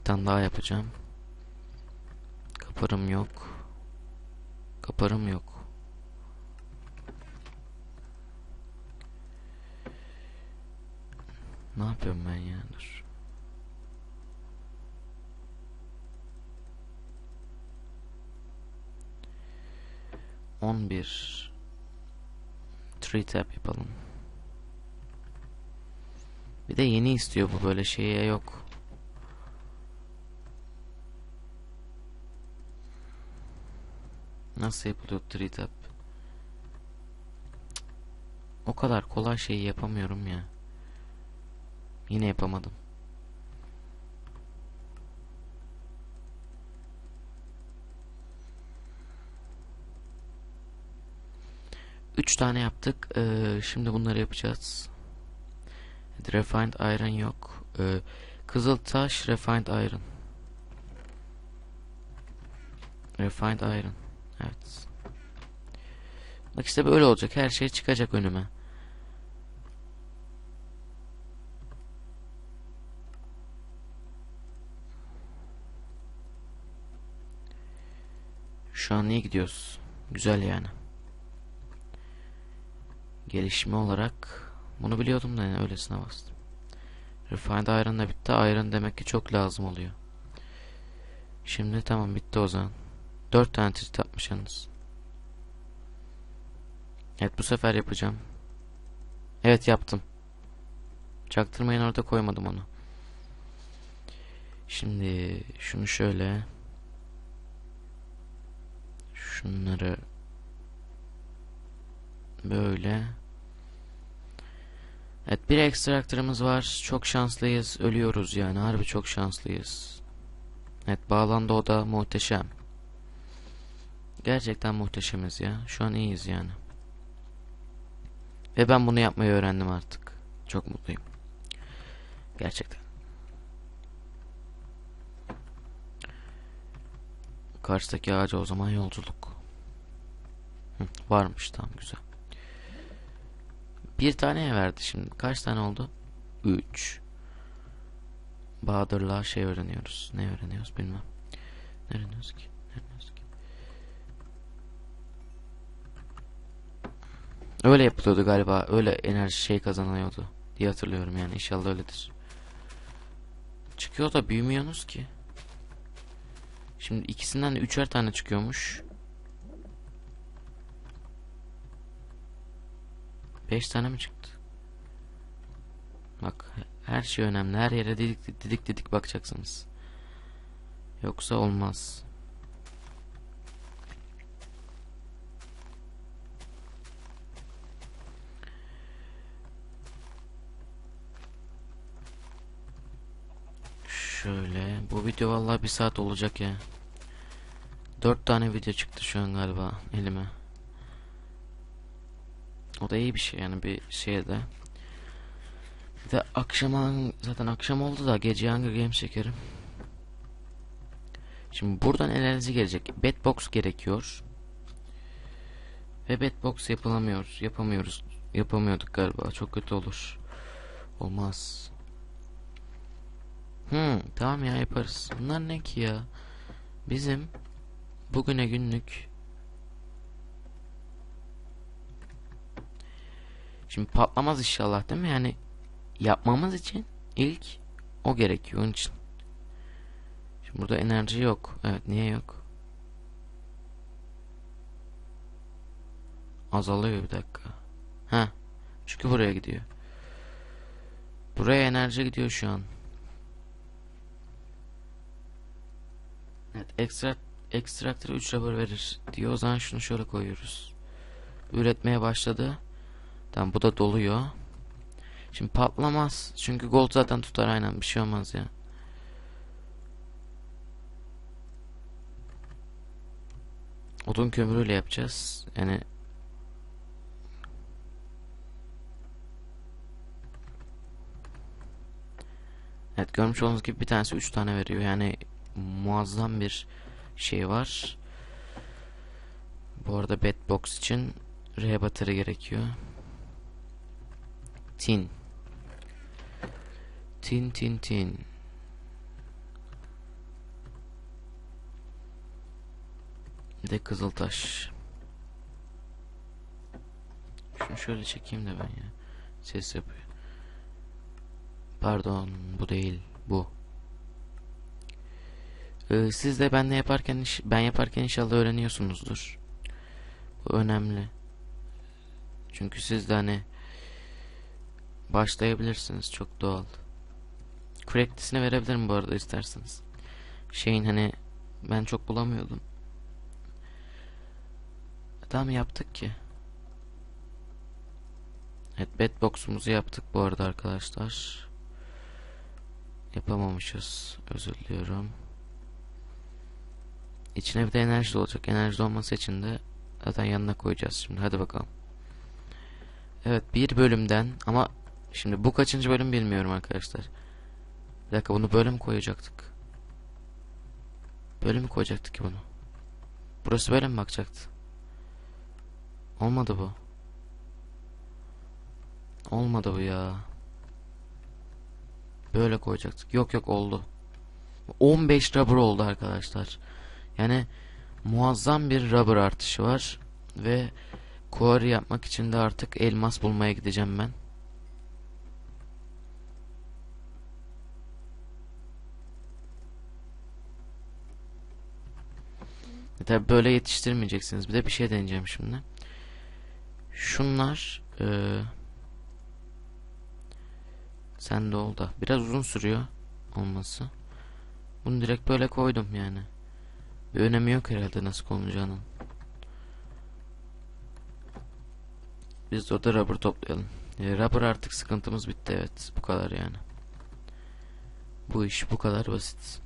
Bir tane daha yapacağım. Kaparım yok. Kaparım yok. Ne yapıyorum ben ya? Dur. On bir. Three tap yapalım. Bir de yeni istiyor bu böyle şeye yok. Nasıl yapılıyor three tap? O kadar kolay şeyi yapamıyorum ya. Yine yapamadım. Üç tane yaptık. Ee, şimdi bunları yapacağız. Refined iron yok. Ee, kızıl taş, refined iron. Refined iron. Evet. Bak işte böyle olacak. Her şey çıkacak önüme. Şu an iyi gidiyoruz. Güzel yani. Gelişme olarak bunu biliyordum da yani öylesine bastım. Refined Iron da bitti. Iron demek ki çok lazım oluyor. Şimdi tamam bitti o zaman. 4 tane trit yapmışsınız. Evet bu sefer yapacağım. Evet yaptım. Çaktırmayın orada koymadım onu. Şimdi şunu şöyle şunları böyle Evet bir ekstraktörümüz var. Çok şanslıyız. Ölüyoruz yani. Harbi çok şanslıyız. Evet bağlandı o da muhteşem. Gerçekten muhteşemiz ya. Şu an iyiyiz yani. Ve ben bunu yapmayı öğrendim artık. Çok mutluyum. Gerçekten. Karşıdaki ağaca o zaman yolculuk. Hı, varmış tamam güzel. Bir taneye verdi şimdi. Kaç tane oldu? 3. Bahadır'la şey öğreniyoruz. Ne öğreniyoruz bilmem. Ne öğreniyoruz ki? Ne öğreniyoruz ki? Öyle yapılıyordu galiba. Öyle enerji şey kazanılıyordu. Diye hatırlıyorum yani. İnşallah öyledir. Çıkıyor da büyümüyorsunuz ki. Şimdi ikisinden de üçer tane çıkıyormuş. 5 tane mi çıktı? Bak her şey önemli. Her yere didik didik didik bakacaksınız. Yoksa olmaz. Şöyle. Bu video vallahi bir saat olacak ya. 4 tane video çıktı şu an galiba elime. O da iyi bir şey yani bir şeye de. Bir de akşama zaten akşam oldu da gece Hunger Games çekerim. Şimdi buradan enerji gelecek. Bedbox gerekiyor. Ve bedbox yapılamıyor. Yapamıyoruz. Yapamıyorduk galiba. Çok kötü olur. Olmaz. Hmm, tamam ya yaparız. Bunlar ne ki ya? Bizim bugüne günlük Şimdi patlamaz inşallah değil mi? Yani yapmamız için ilk o gerekiyor onun için. Şimdi burada enerji yok. Evet niye yok? Azalıyor bir dakika. Ha. Çünkü buraya gidiyor. Buraya enerji gidiyor şu an. Evet ekstra ekstraktörü 3 rubber verir diyor. O zaman şunu şöyle koyuyoruz. Üretmeye başladı. Tamam bu da doluyor. Şimdi patlamaz. Çünkü gold zaten tutar aynen bir şey olmaz ya. Odun kömürüyle yapacağız. Yani Evet görmüş olduğunuz gibi bir tanesi 3 tane veriyor. Yani muazzam bir şey var. Bu arada Batbox için R batırı gerekiyor. Tin. Tin tin tin. Bir de kızıltaş. Şunu şöyle çekeyim de ben ya. Ses yapıyor. Pardon bu değil bu. Ee, siz de ben de yaparken ben yaparken inşallah öğreniyorsunuzdur. Bu önemli. Çünkü siz de hani başlayabilirsiniz çok doğal. Correct'isini verebilirim bu arada isterseniz. Şeyin hani ben çok bulamıyordum. Tamam yaptık ki. Evet bedbox'umuzu yaptık bu arada arkadaşlar. Yapamamışız. Özür diliyorum. İçine bir de enerji olacak. Enerji olması için de zaten yanına koyacağız şimdi. Hadi bakalım. Evet bir bölümden ama şimdi bu kaçıncı bölüm bilmiyorum arkadaşlar. Bir dakika bunu bölüm koyacaktık. Böyle mi koyacaktık ki bunu? Burası böyle mi bakacaktı? Olmadı bu. Olmadı bu ya. Böyle koyacaktık. Yok yok oldu. 15 rubber oldu arkadaşlar. Yani muazzam bir rubber artışı var. Ve quarry yapmak için de artık elmas bulmaya gideceğim ben. E Tabi böyle yetiştirmeyeceksiniz. Bir de bir şey deneyeceğim şimdi. Şunlar eee sen de oldu. Biraz uzun sürüyor olması. Bunu direkt böyle koydum yani. Bir önemi yok herhalde nasıl konulacağının. Biz de orada rubber toplayalım. E, rubber artık sıkıntımız bitti evet. Bu kadar yani. Bu iş bu kadar basit.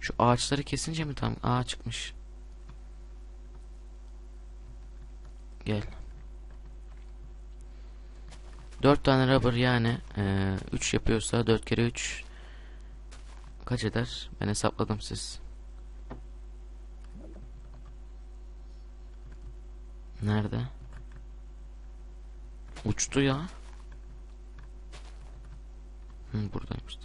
Şu ağaçları kesince mi tam? Aa çıkmış. Gel. 4 tane rubber yani 3 yapıyorsa 4 kere 3 kaç eder? Ben hesapladım siz. Nerede? Uçtu ya. Hı, buradaymış.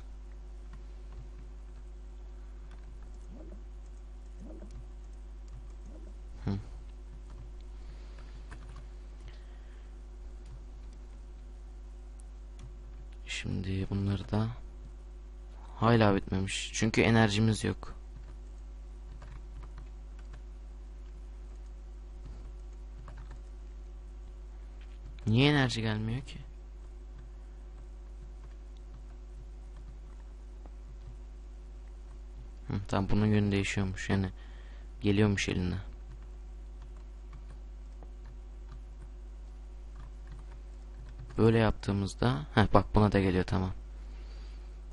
Hı. Şimdi bunları da hala bitmemiş. Çünkü enerjimiz yok. Niye enerji gelmiyor ki? Hı, tamam bunun yönü değişiyormuş yani geliyormuş eline. Böyle yaptığımızda heh, bak buna da geliyor tamam.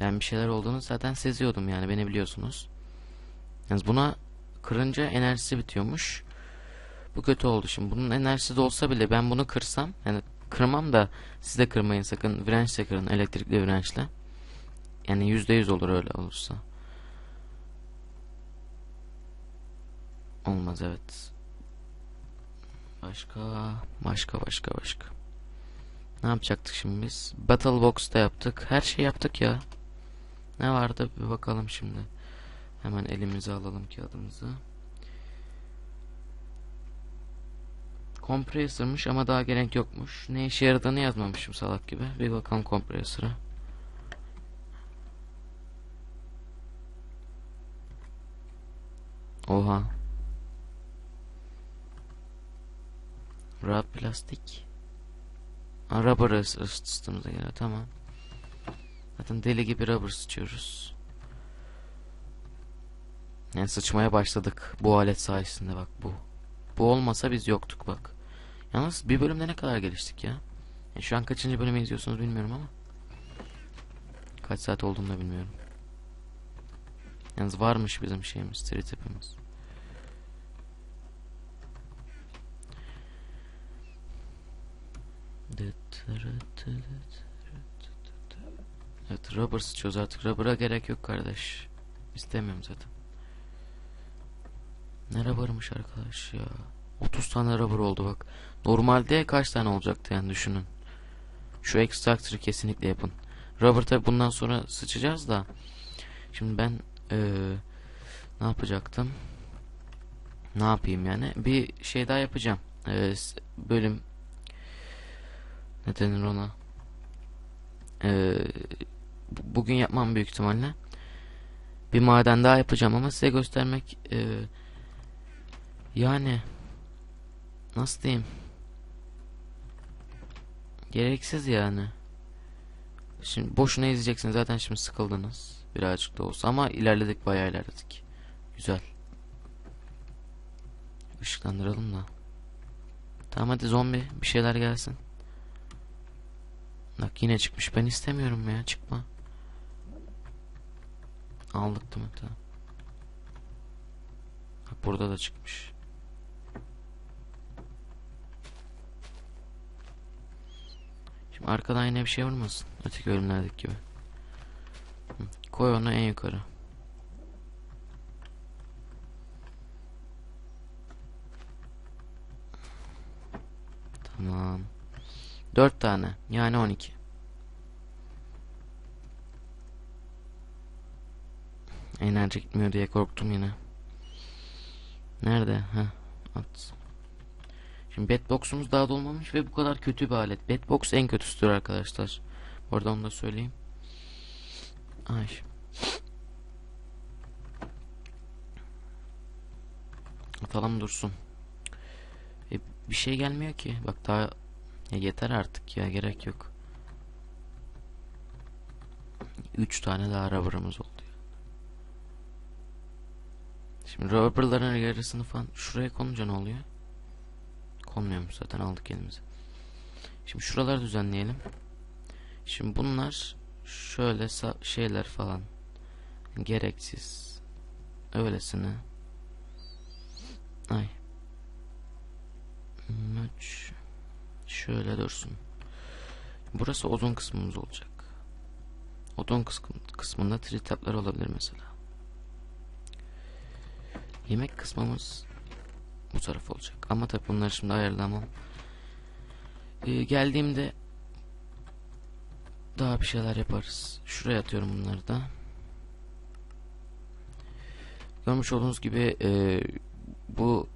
Ben bir şeyler olduğunu zaten seziyordum yani beni biliyorsunuz. Yalnız buna kırınca enerjisi bitiyormuş. Bu kötü oldu şimdi. Bunun enerjisi de olsa bile ben bunu kırsam yani kırmam da siz de kırmayın sakın. Wrench'le kırın elektrikli wrench'le. Yani %100 olur öyle olursa. Olmaz evet. Başka başka başka başka. Ne yapacaktık şimdi biz? Battle Box'ta yaptık. Her şey yaptık ya. Ne vardı bir bakalım şimdi. Hemen elimize alalım kağıdımızı. Kompresörmüş ama daha gerek yokmuş. Ne işe yaradığını yazmamışım salak gibi. Bir bakalım kompresöre. Oha. Rahat plastik. Is- ısıtımıza geliyor tamam. Zaten deli gibi rubber sıçıyoruz. Yani sıçmaya başladık bu alet sayesinde bak bu. Bu olmasa biz yoktuk bak. Yalnız bir bölümde ne kadar geliştik ya. Yani şu an kaçıncı bölümü izliyorsunuz bilmiyorum ama. Kaç saat olduğunu da bilmiyorum. Yalnız varmış bizim şeyimiz, tripimiz. Evet rubber sıçıyoruz artık. Rubber'a gerek yok kardeş. İstemiyorum zaten. Ne rubber'mış arkadaş ya. 30 tane rubber oldu bak. Normalde kaç tane olacaktı yani düşünün. Şu extractor'ı kesinlikle yapın. Rubber tabi bundan sonra sıçacağız da. Şimdi ben Ee, ne yapacaktım? Ne yapayım yani? Bir şey daha yapacağım. Ee, bölüm ne denir ona? Ee, bugün yapmam büyük ihtimalle. Bir maden daha yapacağım ama size göstermek e, yani nasıl diyeyim? Gereksiz yani. Şimdi boşuna izleyeceksiniz zaten şimdi sıkıldınız birazcık da olsa ama ilerledik bayağı ilerledik. Güzel. Işıklandıralım da. Tamam hadi zombi bir şeyler gelsin. Bak yine çıkmış. Ben istemiyorum ya çıkma. Aldık değil mi? Tamam. Bak burada da çıkmış. Şimdi arkadan yine bir şey vurmasın. Öteki bölümlerdeki gibi. Koy onu en yukarı. Tamam. 4 tane. Yani 12. Enerji gitmiyor diye korktum yine. Nerede? Ha, at. Şimdi Batbox'umuz daha dolmamış ve bu kadar kötü bir alet. Batbox en kötüsüdür arkadaşlar. Bu arada onu da söyleyeyim. Ay. Atalım dursun. E, bir şey gelmiyor ki. Bak daha ya yeter artık ya gerek yok. 3 tane daha rubber'ımız oldu. Şimdi rubber'ların yarısını falan şuraya konunca ne oluyor? Konmuyormuş zaten aldık elimize. Şimdi şuraları düzenleyelim. Şimdi bunlar şöyle şeyler falan gereksiz. Öylesine. Ay. Maç. Şöyle dursun. Burası odun kısmımız olacak. Odun kısmı, kısmında tritaplar olabilir mesela. Yemek kısmımız bu taraf olacak. Ama tabi bunları şimdi ayarlamam. Ee, geldiğimde daha bir şeyler yaparız. Şuraya atıyorum bunları da. Görmüş olduğunuz gibi e, bu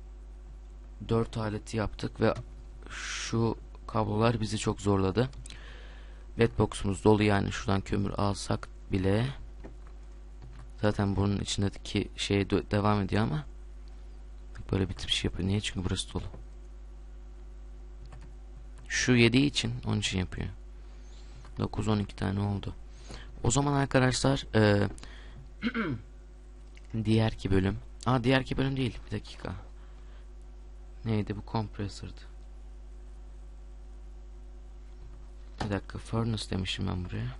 dört aleti yaptık ve şu kablolar bizi çok zorladı. Bedbox'umuz dolu yani şuradan kömür alsak bile zaten bunun içindeki şey de- devam ediyor ama böyle bir tip şey yapıyor. Niye? Çünkü burası dolu. Şu yediği için onun için yapıyor. 9-12 tane oldu. O zaman arkadaşlar e, diğerki bölüm. Aa diğerki bölüm değil. Bir dakika. Neydi bu kompresördü. Bir dakika furnace demişim ben buraya.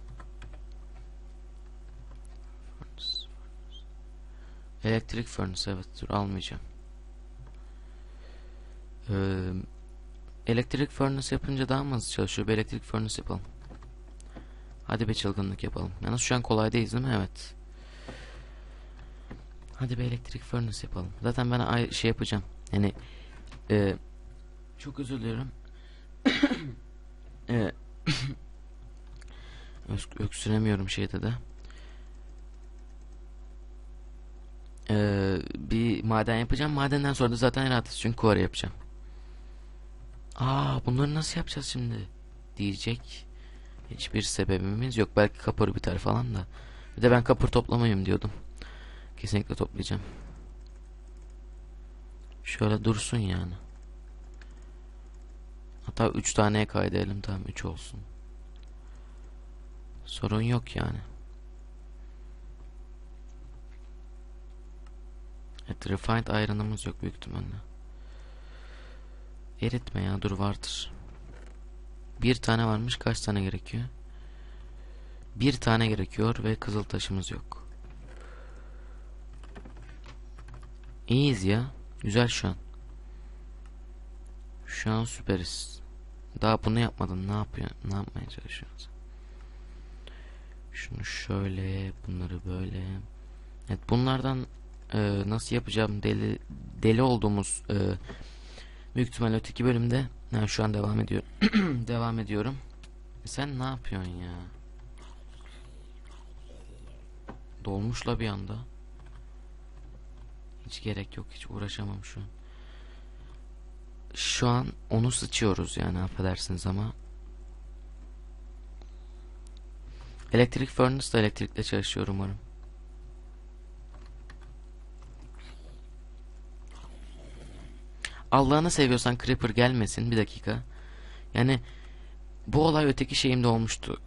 Furnace, furnace. Elektrik furnace evet dur almayacağım. Ee, elektrik furnace yapınca daha mı hızlı çalışıyor? Bir elektrik furnace yapalım. Hadi bir çılgınlık yapalım. Yalnız şu an kolaydayız değil mi? Evet. Hadi bir elektrik furnace yapalım. Zaten ben şey yapacağım. Yani e, çok özür diliyorum. e, öksüremiyorum şeyde de. Ee, bir maden yapacağım. Madenden sonra da zaten rahatız çünkü kuarı yapacağım. Aa, bunları nasıl yapacağız şimdi? Diyecek. Hiçbir sebebimiz yok. Belki kapır biter falan da. Bir de ben kapır toplamayayım diyordum. Kesinlikle toplayacağım. Şöyle dursun yani. Hatta 3 taneye kaydedelim tamam 3 olsun. Sorun yok yani. Refined iron'ımız yok büyük ihtimalle. Eritme ya dur vardır. Bir tane varmış kaç tane gerekiyor? Bir tane gerekiyor ve kızıl taşımız yok. İyiyiz ya. Güzel şu an. Şu an süperiz. Daha bunu yapmadın. Ne yapıyorsun? Ne yapmaya çalışıyorsun? Şunu şöyle, bunları böyle. Evet, bunlardan e, nasıl yapacağım deli deli olduğumuz e, büyük ihtimalle öteki bölümde yani şu an devam ediyor. devam ediyorum. E sen ne yapıyorsun ya? Dolmuşla bir anda. Hiç gerek yok. Hiç uğraşamam şu an. Şu an onu sıçıyoruz yani affedersiniz ama. Elektrik furnace da elektrikle çalışıyor umarım. Allah'ını seviyorsan Creeper gelmesin bir dakika. Yani bu olay öteki şeyimde olmuştu.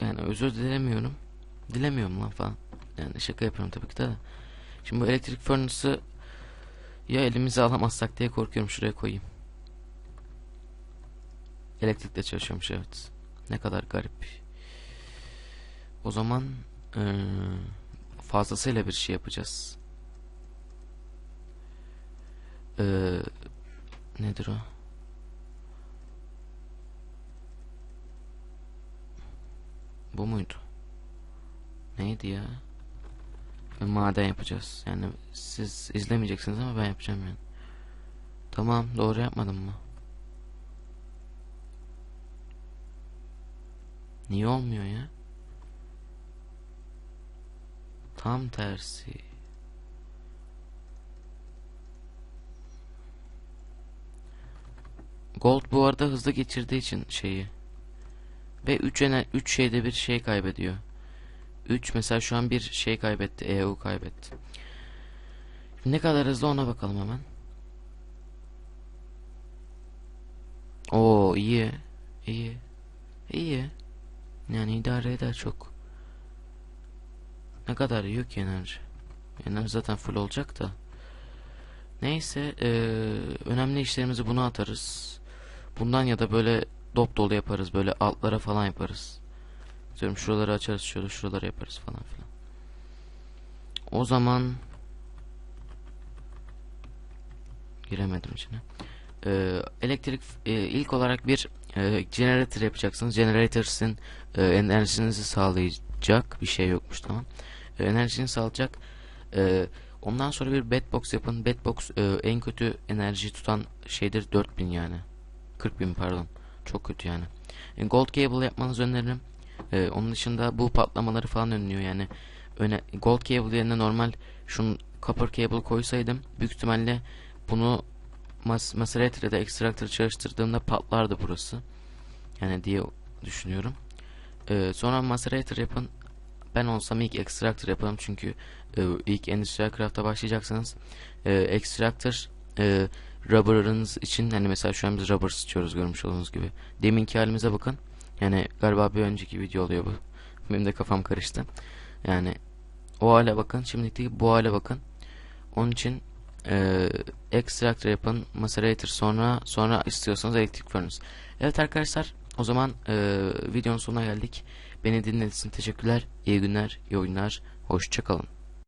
Yani özür dilemiyorum. Dilemiyorum lan falan. Yani şaka yapıyorum tabii ki de. Şimdi bu elektrik furnace'ı ya elimize alamazsak diye korkuyorum şuraya koyayım. Elektrikle çalışıyormuş evet. Ne kadar garip. O zaman eee, fazlasıyla bir şey yapacağız. Eee, nedir o? Bu muydu? Neydi ya? Ve maden yapacağız. Yani siz izlemeyeceksiniz ama ben yapacağım yani. Tamam doğru yapmadım mı? Niye olmuyor ya? Tam tersi. Gold bu arada hızlı geçirdiği için şeyi. Ve 3 ener 3 şeyde bir şey kaybediyor. 3 mesela şu an bir şey kaybetti. EU kaybetti. Ne kadar hızlı ona bakalım hemen. Oo iyi. İyi. İyi. Yani idare eder çok. Ne kadar yiyor ki enerji? Enerji zaten full olacak da. Neyse eee, önemli işlerimizi buna atarız. Bundan ya da böyle dop dolu yaparız. Böyle altlara falan yaparız. Diyorum şuraları açarız şöyle şuraları yaparız falan filan. O zaman giremedim içine. Ee, elektrik e, ilk olarak bir e, generator yapacaksınız. Generator sizin e, enerjinizi sağlayacak bir şey yokmuş tamam. E, enerjini sağlayacak. E, ondan sonra bir bedbox yapın. Bedbox e, en kötü enerji tutan şeydir 4000 yani. 40000 pardon. Çok kötü yani. E, gold cable yapmanızı öneririm. E, onun dışında bu patlamaları falan önlüyor yani. Öne, gold cable yerine normal şun copper cable koysaydım büyük ihtimalle bunu mas macerator ya da extractor çalıştırdığımda patlardı burası. Yani diye düşünüyorum. E, sonra macerator yapın. Ben olsam ilk extractor yaparım çünkü e, ilk Industrial Craft'a başlayacaksanız e, extractor e, rubber'ınız için hani mesela şu an biz rubber sıçıyoruz görmüş olduğunuz gibi. Deminki halimize bakın. Yani galiba bir önceki video oluyor bu. Benim de kafam karıştı. Yani o hale bakın. Şimdiki bu hale bakın. Onun için e, extractor yapın. Macerator sonra sonra istiyorsanız elektrik furnace. Evet arkadaşlar o zaman e, videonun sonuna geldik. Beni dinlediğiniz için teşekkürler. İyi günler, iyi oyunlar. Hoşçakalın.